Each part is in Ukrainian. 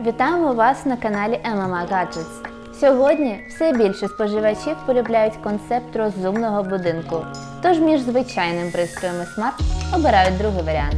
Вітаємо вас на каналі MMA Gadgets. Сьогодні все більше споживачів полюбляють концепт розумного будинку. Тож між звичайним пристроєм і смарт обирають другий варіант.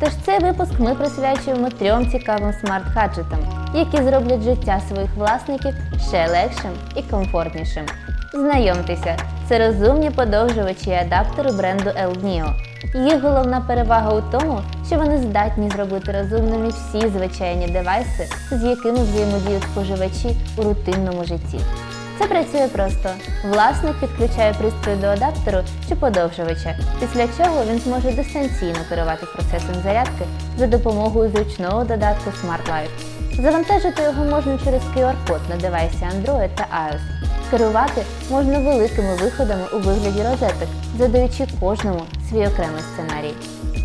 Тож цей випуск ми присвячуємо трьом цікавим смарт-гаджетам, які зроблять життя своїх власників ще легшим і комфортнішим. Знайомтеся, це розумні подовжувачі і адаптери бренду Elnio. Їх головна перевага у тому, що вони здатні зробити розумними всі звичайні девайси, з якими взаємодіють споживачі у рутинному житті. Це працює просто. Власник підключає пристрій до адаптеру чи подовжувача, після чого він зможе дистанційно керувати процесом зарядки за допомогою зручного додатку Smart Life. Завантажити його можна через QR-код на девайсі Android та iOS. Керувати можна великими виходами у вигляді розеток, задаючи кожному свій окремий сценарій.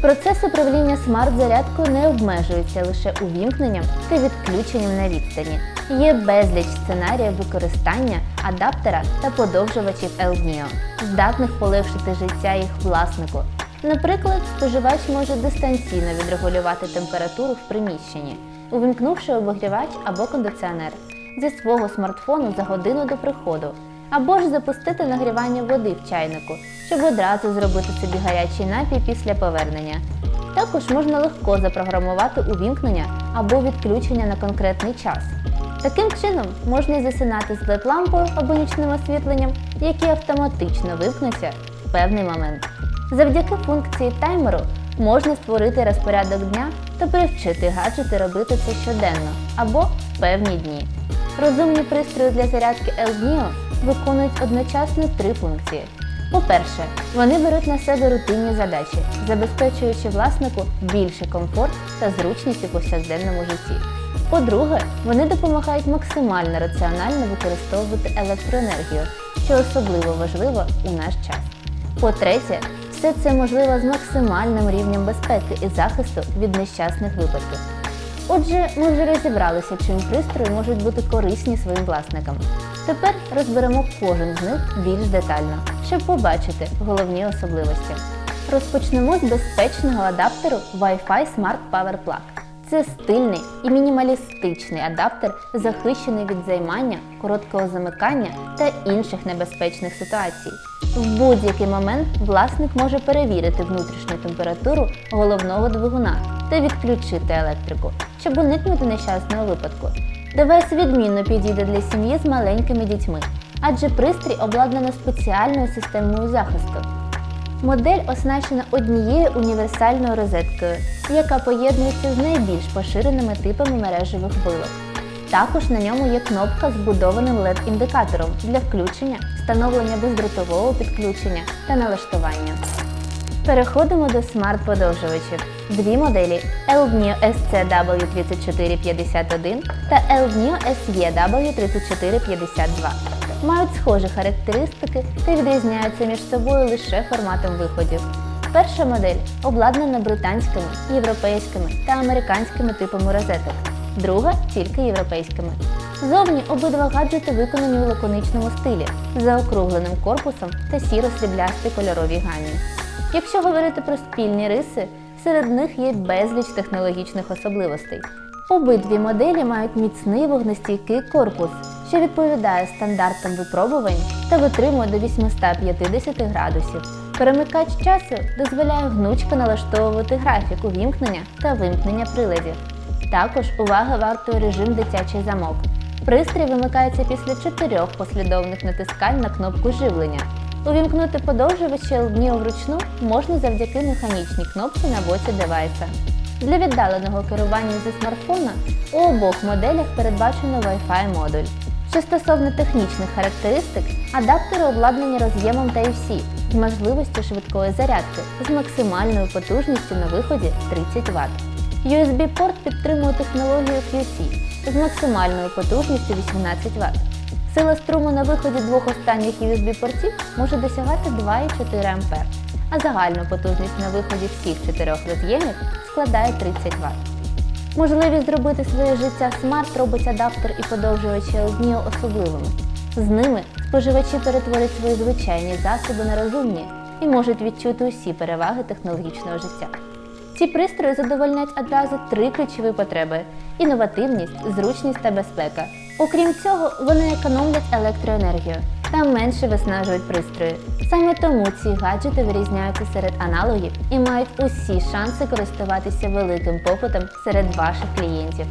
Процес управління смарт-зарядкою не обмежується лише увімкненням та відключенням на відстані. Є безліч сценаріїв використання адаптера та подовжувачів Elnio, здатних полегшити життя їх власнику. Наприклад, споживач може дистанційно відрегулювати температуру в приміщенні, увімкнувши обогрівач або кондиціонер зі свого смартфону за годину до приходу, або ж запустити нагрівання води в чайнику, щоб одразу зробити собі гарячий напій після повернення. Також можна легко запрограмувати увімкнення або відключення на конкретний час. Таким чином можна засинати з LED-лампою або нічним освітленням, які автоматично вимкнуться в певний момент. Завдяки функції таймеру можна створити розпорядок дня та привчити гаджети робити це щоденно або в певні дні. Розумні пристрої для зарядки Elnio виконують одночасно три функції. По-перше, вони беруть на себе рутинні задачі, забезпечуючи власнику більший комфорт та зручність у повсякденному житті. По-друге, вони допомагають максимально раціонально використовувати електроенергію, що особливо важливо у наш час. По-третє, все це можливо з максимальним рівнем безпеки і захисту від нещасних випадків. Отже, ми вже розібралися, чим пристрої можуть бути корисні своїм власникам. Тепер розберемо кожен з них більш детально, щоб побачити головні особливості. Розпочнемо з безпечного адаптеру Wi-Fi Smart Power Plug. Це стильний і мінімалістичний адаптер, захищений від займання, короткого замикання та інших небезпечних ситуацій. В будь-який момент власник може перевірити внутрішню температуру головного двигуна та відключити електрику, щоб уникнути нещасного випадку. Девайс відмінно підійде для сім'ї з маленькими дітьми, адже пристрій обладнано спеціальною системою захисту. Модель оснащена однією універсальною розеткою, яка поєднується з найбільш поширеними типами мережевих вилок. Також на ньому є кнопка з вбудованим LED-індикатором для включення, встановлення бездротового підключення та налаштування. Переходимо до смарт-подовжувачів. Дві моделі Elnio SCW3451 та Elnio SEW3452 мають схожі характеристики та відрізняються між собою лише форматом виходів. Перша модель обладнана британськими, європейськими та американськими типами розеток, друга тільки європейськими. Зовні обидва гаджети виконані у лаконичному стилі з заокругленим корпусом та сіро-сріблястій кольоровій гамі. Якщо говорити про спільні риси, серед них є безліч технологічних особливостей. Обидві моделі мають міцний вогнестійкий корпус, що відповідає стандартам випробувань та витримує до 850 градусів. Перемикач часу дозволяє гнучко налаштовувати графік увімкнення та вимкнення приладів. Також уваги вартує режим дитячий замок. Пристрій вимикається після чотирьох послідовних натискань на кнопку живлення. Увімкнути подовжувачі Elnio вручну можна завдяки механічній кнопці на боці девайса. Для віддаленого керування зі смартфона у обох моделях передбачено Wi-Fi модуль. Що стосовно технічних характеристик, адаптери обладнані роз'ємом Type-C з можливістю швидкої зарядки з максимальною потужністю на виході 30 Вт. USB-порт підтримує технологію QC з максимальною потужністю 18 Вт. Сила струму на виході двох останніх USB-портів може досягати 2,4 А, а загальна потужність на виході всіх чотирьох роз'ємів складає 30 Вт. Можливість зробити своє життя смарт робить адаптер і подовжувачі Elnio особливими. З ними споживачі перетворять свої звичайні засоби на розумні і можуть відчути усі переваги технологічного життя. Ці пристрої задовольнять одразу три ключові потреби: інновативність, зручність та безпека. Окрім цього, вони економлять електроенергію та менше виснажують пристрої. Саме тому ці гаджети вирізняються серед аналогів і мають усі шанси користуватися великим попитом серед ваших клієнтів.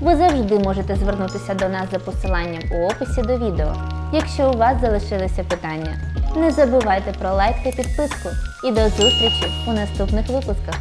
Ви завжди можете звернутися до нас за посиланням у описі до відео, якщо у вас залишилися питання. Не забувайте про лайк та підписку і до зустрічі у наступних випусках.